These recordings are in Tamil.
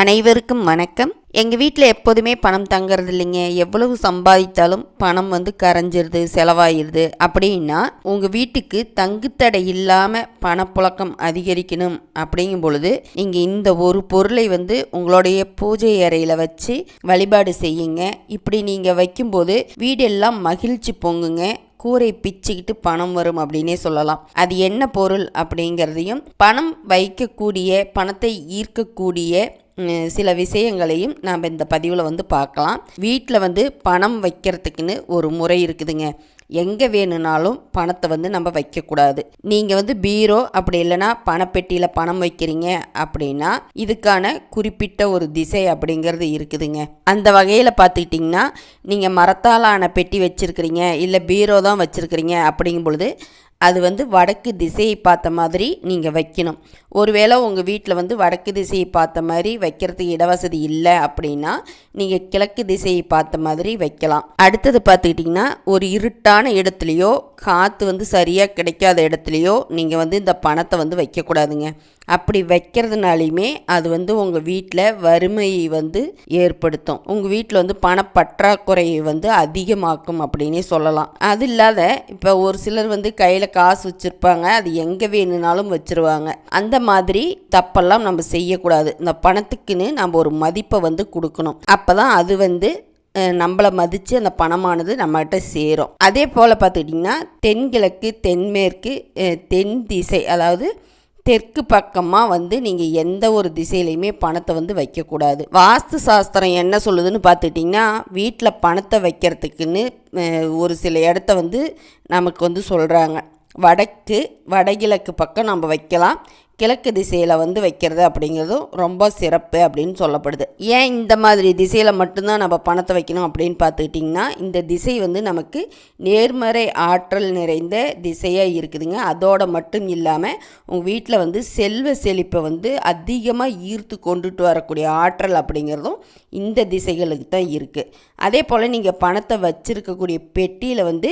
அனைவருக்கும் வணக்கம். எங்கள் வீட்டில் எப்போதுமே பணம் தங்குறது இல்லைங்க எவ்வளவு சம்பாதித்தாலும் பணம் வந்து கரைஞ்சிருது செலவாயிடுது அப்படின்னா உங்கள் வீட்டுக்கு தங்குத்தடை இல்லாமல் பணப்புழக்கம் அதிகரிக்கணும் அப்படிங்கும் பொழுது நீங்கள் இந்த ஒரு பொருளை வந்து உங்களுடைய பூஜை அறையில் வச்சு வழிபாடு செய்யுங்க. இப்படி நீங்கள் வைக்கும்போது வீடெல்லாம் மகிழ்ச்சி பொங்குங்க. கூரை பிச்சுக்கிட்டு பணம் வரும் அப்படின்னே சொல்லலாம். அது என்ன பொருள் அப்படிங்கிறதையும் பணம் வைக்கக்கூடிய பணத்தை ஈர்க்கக்கூடிய சில விஷயங்களையும் நாம் இந்த பதிவில் வந்து பார்க்கலாம். வீட்டில் வந்து பணம் வைக்கிறதுக்குன்னு ஒரு முறை இருக்குதுங்க. எங்கே வேணும்னாலும் பணத்தை வந்து நம்ம வைக்கக்கூடாது. நீங்கள் வந்து பீரோ அப்படி இல்லைன்னா பணப்பெட்டியில் பணம் வைக்கிறீங்க அப்படின்னா இதுக்கான குறிப்பிட்ட ஒரு திசை அப்படிங்கிறது இருக்குதுங்க. அந்த வகையில் பார்த்துக்கிட்டிங்கன்னா நீங்கள் மரத்தால் ஆன பெட்டி வச்சுருக்கிறீங்க இல்லை பீரோ தான் வச்சுருக்கிறீங்க அப்படிங்கும் பொழுது அது வந்து வடக்கு திசையை பார்த்த மாதிரி நீங்கள் வைக்கணும். ஒருவேளை உங்கள் வீட்டில் வந்து வடக்கு திசையை பார்த்த மாதிரி வைக்கிறதுக்கு இடவசதி இல்லை அப்படின்னா நீங்கள் கிழக்கு திசையை பார்த்த மாதிரி வைக்கலாம். அடுத்தது பார்த்துக்கிட்டிங்கன்னா ஒரு இருட்டான இடத்துலையோ காற்று வந்து சரியாக கிடைக்காத இடத்துலையோ நீங்கள் வந்து இந்த பணத்தை வந்து வைக்கக்கூடாதுங்க. அப்படி வைக்கிறதுனாலையுமே அது வந்து உங்கள் வீட்டில் வறுமையை வந்து ஏற்படுத்தும். உங்கள் வீட்டில் வந்து பணப்பற்றாக்குறையை வந்து அதிகமாக்கும் அப்படின்னே சொல்லலாம். அது இல்லாத இப்போ ஒரு சிலர் வந்து கையில் காசு வச்சுருப்பாங்க. அது எங்கே வேணும்னாலும் வச்சுருவாங்க. அந்த மாதிரி தப்பெல்லாம் நம்ம செய்யக்கூடாது. இந்த பணத்துக்குன்னு நம்ம ஒரு மதிப்பை வந்து கொடுக்கணும். அப்போ தான் அது வந்து நம்மளை மதித்து அந்த பணமானது நம்மகிட்ட சேரும். அதே போல் பார்த்துக்கிட்டிங்கன்னா தென்கிழக்கு தென்மேற்கு தென் திசை அதாவது தெற்கு பக்கமாக வந்து நீங்கள் எந்த ஒரு திசையிலையுமே பணத்தை வந்து வைக்கக்கூடாது. வாஸ்து சாஸ்திரம் என்ன சொல்லுதுன்னு பார்த்துட்டிங்கன்னா வீட்டில் பணத்தை வைக்கிறதுக்குன்னு ஒரு சில இடத்த வந்து நமக்கு வந்து சொல்கிறாங்க வடக்கு வடகிழக்கு பக்கம் நம்ம வைக்கலாம். கிழக்கு திசையில் வந்து வைக்கிறது அப்படிங்கிறதும் ரொம்ப சிறப்பு அப்படின்னு சொல்லப்படுது. ஏன் இந்த மாதிரி திசையில் மட்டும்தான் நம்ம பணத்தை வைக்கணும் அப்படின்னு பார்த்துக்கிட்டிங்கன்னா இந்த திசை வந்து நமக்கு நேர்மறை ஆற்றல் நிறைந்த திசையாக இருக்குதுங்க. அதோட மட்டும் இல்லாமல் உங்கள் வீட்டில் வந்து செல்வ செழிப்பை வந்து அதிகமாக ஈர்த்து கொண்டுட்டு வரக்கூடிய ஆற்றல் அப்படிங்கிறதும் இந்த திசைகளுக்கு தான் இருக்குது அதே போல் நீங்கள் பணத்தை வச்சுருக்கக்கூடிய பெட்டியில் வந்து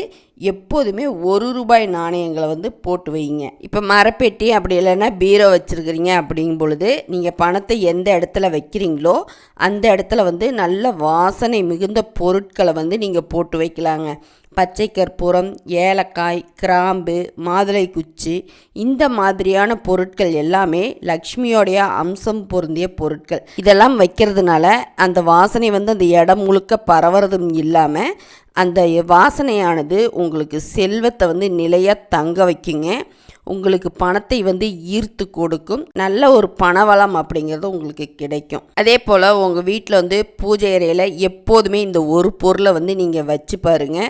எப்போதுமே ஒரு ரூபாய் நாணயங்களை வந்து போட்டு வைங்க. இப்போ மரப்பெட்டி அப்படி இல்லைன்னா பீரோ வச்சுருக்கிறீங்க அப்படிங்கும் பொழுது நீங்கள் பணத்தை எந்த இடத்துல வைக்கிறீங்களோ அந்த இடத்துல வந்து நல்ல வாசனை மிகுந்த பொருட்களை வந்து நீங்கள் போட்டு வைக்கலாங்க. பச்சை கற்பூரம் ஏலக்காய் கிராம்பு மாதுளை குச்சி இந்த மாதிரியான பொருட்கள் எல்லாமே லக்ஷ்மியோடைய அம்சம் பொருந்திய பொருட்கள். இதெல்லாம் வைக்கிறதுனால அந்த வாசனை வந்து அந்த இடம் முழுக்க பரவுறதும் இல்லாமல் அந்த வாசனையானது உங்களுக்கு செல்வத்தை வந்து நிலையாக தங்க வைக்குங்க. உங்களுக்கு பணத்தை வந்து ஈர்த்து கொடுக்கும். நல்ல ஒரு பணவளம் அப்படிங்கிறது உங்களுக்கு கிடைக்கும். அதே போல் உங்கள் வீட்டில் வந்து பூஜை அறையில் எப்போதுமே இந்த ஒரு பொருளை வந்து நீங்கள் வச்சு பாருங்க.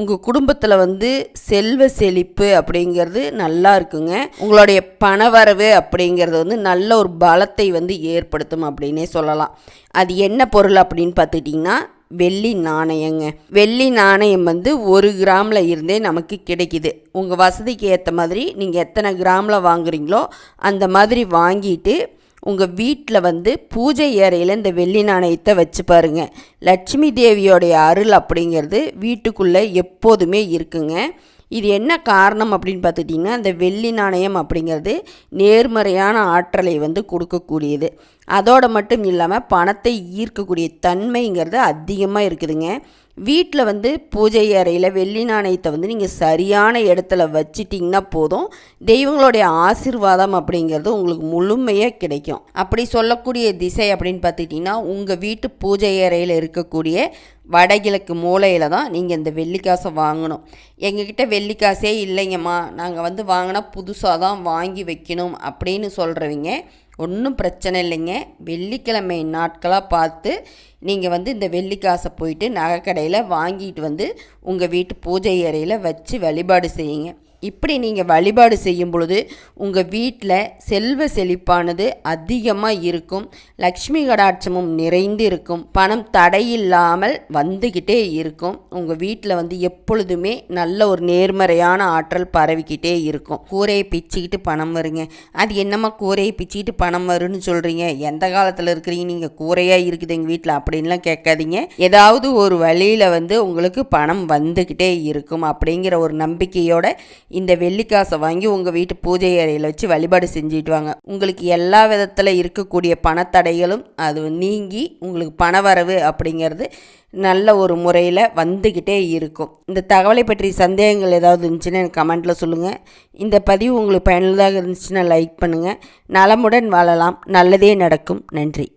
உங்கள் குடும்பத்தில் வந்து செல்வ செழிப்பு அப்படிங்கிறது நல்லா இருக்குங்க. உங்களுடைய பணவரவு அப்படிங்கிறது வந்து நல்ல ஒரு பலத்தை வந்து ஏற்படுத்தும் அப்படின்னே சொல்லலாம். அது என்ன பொருள் அப்படின்னு பார்த்துட்டிங்கன்னா வெள்ளி நாணயங்க. வெள்ளி நாணயம் வந்து ஒரு கிராமில் இருந்தே நமக்கு கிடைக்குது. உங்கள் வசதிக்கு ஏற்ற மாதிரி நீங்கள் எத்தனை கிராமில் வாங்குறீங்களோ அந்த மாதிரி வாங்கிட்டு உங்கள் வீட்டில் வந்து பூஜை அறையில் இந்த வெள்ளி நாணயத்தை வச்சு பாருங்க. லட்சுமி தேவியோடைய அருள் அப்படிங்கிறது வீட்டுக்குள்ளே எப்போதுமே இருக்குங்க. இது என்ன காரணம் அப்படின்னு பார்த்துக்கிட்டிங்கன்னா இந்த வெள்ளி நாணயம் அப்படிங்கிறது நேர்மறையான ஆற்றலை வந்து கொடுக்கக்கூடியது. அதோடு மட்டும் இல்லாமல் பணத்தை ஈர்க்கக்கூடிய தன்மைங்கிறது அதிகமாக இருக்குதுங்க. வீட்டில் வந்து பூஜை அறையில் வெள்ளி நாணயத்தை வந்து நீங்கள் சரியான இடத்துல வச்சிட்டிங்கன்னா போதும். தெய்வங்களுடைய ஆசிர்வாதம் அப்படிங்கிறது உங்களுக்கு முழுமையாக கிடைக்கும். அப்படி சொல்லக்கூடிய திசை அப்படின்னு பார்த்துக்கிட்டிங்கன்னா உங்கள் வீட்டு பூஜை அறையில் இருக்கக்கூடிய வடகிழக்கு மூலையில் தான் நீங்கள் இந்த வெள்ளிக்காசை வாங்கணும். எங்ககிட்ட வெள்ளிக்காசே இல்லைங்கம்மா. நாங்கள் வந்து வாங்கினா புதுசாக தான் வாங்கி வைக்கணும் அப்படின்னு சொல்கிறவங்க ஒன்றும் பிரச்சனை இல்லைங்க. வெள்ளிக்கிழமை நாட்களாக பார்த்து நீங்கள் வந்து இந்த வெள்ளிக்காசை போயிட்டு நகைக்கடையில் வாங்கிட்டு வந்து உங்கள் வீட்டு பூஜை அறையில் வச்சு வழிபாடு செய்யுங்க. இப்படி நீங்கள் வழிபாடு செய்யும் பொழுது உங்கள் வீட்டில் செல்வ செழிப்பானது அதிகமாக இருக்கும். லக்ஷ்மி கடாட்சமும் நிறைந்து இருக்கும். பணம் தடையில்லாமல் வந்துக்கிட்டே இருக்கும். உங்கள் வீட்டில் வந்து எப்பொழுதுமே நல்ல ஒரு நேர்மறையான ஆற்றல் பரவிக்கிட்டே இருக்கும். கூரையை பிச்சுக்கிட்டு பணம் வருங்க. அது என்னம்மா கூரையை பிச்சுக்கிட்டு பணம் வரும்னு சொல்கிறீங்க எந்த காலத்தில் இருக்கிறீங்க? நீங்கள் கூரையாக இருக்குது எங்கள் வீட்டில் அப்படின்லாம் கேட்காதீங்க. ஏதாவது ஒரு வழியில் வந்து உங்களுக்கு பணம் வந்துக்கிட்டே இருக்கும் அப்படிங்கிற ஒரு நம்பிக்கையோட இந்த வெள்ளிக்காசை வாங்கி உங்கள் வீட்டு பூஜை அறையில் வச்சு வழிபாடு செஞ்சுட்டு வாங்க உங்களுக்கு எல்லா விதத்தில் இருக்கக்கூடிய பணத்தடைகளும் அது நீங்கி உங்களுக்கு பணவரவு அப்படிங்கிறது நல்ல ஒரு முறையில் வந்துக்கிட்டே இருக்கும். இந்த தகவலை பற்றி சந்தேகங்கள் ஏதாவது இருந்துச்சுன்னா எனக்கு கமெண்ட்டில் சொல்லுங்கள் இந்த பதிவு உங்களுக்கு பயனுள்ளதாக இருந்துச்சுன்னா லைக் பண்ணுங்கள் நலமுடன் வாழலாம். நல்லதே நடக்கும். நன்றி.